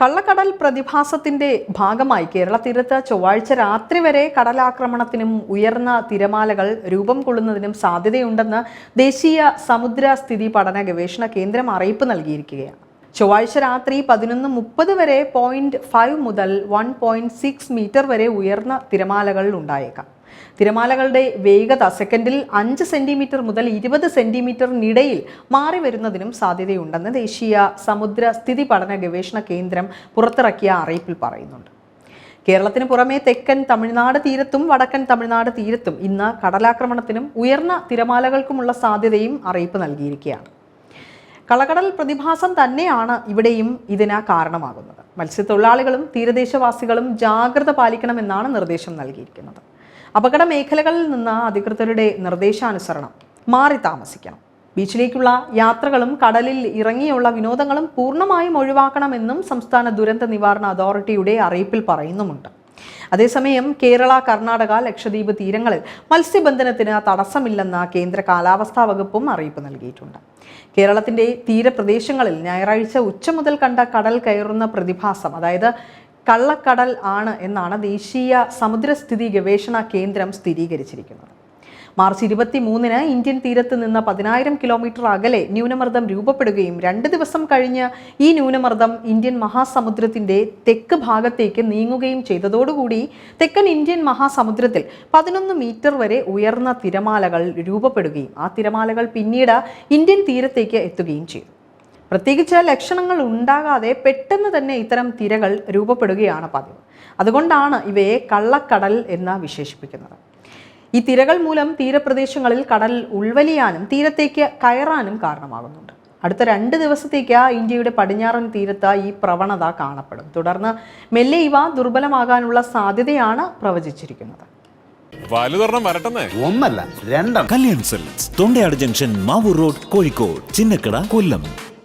കള്ളക്കടൽ പ്രതിഭാസത്തിന്റെ ഭാഗമായി കേരള തീരത്ത് ചൊവ്വാഴ്ച രാത്രി വരെ കടലാക്രമണത്തിനും ഉയർന്ന തിരമാലകൾ രൂപം കൊള്ളുന്നതിനും സാധ്യതയുണ്ടെന്ന് ദേശീയ സമുദ്ര സ്ഥിതി പഠന ഗവേഷണ കേന്ദ്രം അറിയിപ്പ് നൽകിയിരിക്കുകയാണ്. ചൊവ്വാഴ്ച രാത്രി പതിനൊന്ന് മുപ്പത് വരെ പോയിന്റ് ഫൈവ് മുതൽ വൺ പോയിന്റ് സിക്സ് മീറ്റർ വരെ ഉയർന്ന തിരമാലകൾ ഉണ്ടായേക്കാം. തിരമാലകളുടെ വേഗത സെക്കൻഡിൽ അഞ്ച് സെന്റിമീറ്റർ മുതൽ ഇരുപത് സെന്റിമീറ്ററിനിടയിൽ മാറി വരുന്നതിനും സാധ്യതയുണ്ടെന്ന് ദേശീയ സമുദ്ര സ്ഥിതി പഠന ഗവേഷണ കേന്ദ്രം പുറത്തിറക്കിയ അറിയിപ്പിൽ പറയുന്നുണ്ട്. കേരളത്തിന് പുറമെ തെക്കൻ തമിഴ്നാട് തീരത്തും വടക്കൻ തമിഴ്നാട് തീരത്തും ഇന്ന് കടലാക്രമണത്തിനും ഉയർന്ന തിരമാലകൾക്കുമുള്ള സാധ്യതയും അറിയിപ്പ് നൽകിയിരിക്കുകയാണ്. കളകടൽ പ്രതിഭാസം തന്നെയാണ് ഇവിടെയും ഇതിന് കാരണമാകുന്നത്. മത്സ്യത്തൊഴിലാളികളും തീരദേശവാസികളും ജാഗ്രത പാലിക്കണമെന്നാണ് നിർദ്ദേശം നൽകിയിരിക്കുന്നത്. അപകട മേഖലകളിൽ നിന്ന് അധികൃതരുടെ നിർദ്ദേശാനുസരണം മാറി താമസിക്കണം. ബീച്ചിലേക്കുള്ള യാത്രകളും കടലിൽ ഇറങ്ങിയുള്ള വിനോദങ്ങളും പൂർണമായും ഒഴിവാക്കണമെന്നും സംസ്ഥാന ദുരന്ത നിവാരണ അതോറിറ്റിയുടെ അറിയിപ്പിൽ പറയുന്നുമുണ്ട്. അതേസമയം കേരള കർണാടക ലക്ഷദ്വീപ് തീരങ്ങളിൽ മത്സ്യബന്ധനത്തിന് തടസ്സമില്ലെന്ന് കേന്ദ്ര കാലാവസ്ഥാ വകുപ്പും അറിയിപ്പ് നൽകിയിട്ടുണ്ട്. കേരളത്തിന്റെ തീരപ്രദേശങ്ങളിൽ ഞായറാഴ്ച ഉച്ച മുതൽ കണ്ട കടൽ കയറുന്ന പ്രതിഭാസം അതായത് കള്ളക്കടൽ ആണ് എന്നാണ് ദേശീയ സമുദ്രസ്ഥിതി ഗവേഷണ കേന്ദ്രം സ്ഥിരീകരിച്ചിരിക്കുന്നത്. മാർച്ച് ഇരുപത്തി മൂന്നിന് ഇന്ത്യൻ തീരത്ത് നിന്ന് പതിനായിരം കിലോമീറ്റർ അകലെ ന്യൂനമർദ്ദം രൂപപ്പെടുകയും രണ്ട് ദിവസം കഴിഞ്ഞ് ഈ ന്യൂനമർദ്ദം ഇന്ത്യൻ മഹാസമുദ്രത്തിന്റെ തെക്ക് ഭാഗത്തേക്ക് നീങ്ങുകയും ചെയ്തതോടുകൂടി തെക്കൻ ഇന്ത്യൻ മഹാസമുദ്രത്തിൽ പതിനൊന്ന് മീറ്റർ വരെ ഉയർന്ന തിരമാലകൾ രൂപപ്പെടുകയും ആ തിരമാലകൾ പിന്നീട് ഇന്ത്യൻ തീരത്തേക്ക് എത്തുകയും ചെയ്തു. പ്രത്യേകിച്ച് ലക്ഷണങ്ങൾ ഉണ്ടാകാതെ പെട്ടെന്ന് തന്നെ ഇത്തരം തിരകൾ രൂപപ്പെടുകയാണ് പതിവ്. അതുകൊണ്ടാണ് ഇവയെ കള്ളക്കടൽ എന്ന് വിശേഷിപ്പിക്കുന്നത്. ഈ തിരകൾ മൂലം തീരപ്രദേശങ്ങളിൽ കടൽ ഉൾവലിയാനും തീരത്തേക്ക് കയറാനും കാരണമാകുന്നുണ്ട്. അടുത്ത രണ്ട് ദിവസത്തേക്ക് ഇന്ത്യയുടെ പടിഞ്ഞാറൻ തീരത്ത് ഈ പ്രവണത കാണപ്പെടും. തുടർന്ന് മെല്ലെ ഇവ ദുർബലമാകാനുള്ള സാധ്യതയാണ് പ്രവചിച്ചിരിക്കുന്നത്. Kalyan Silks Thondayad junction Mavoor road Kozhikode Chinnakada Kollam.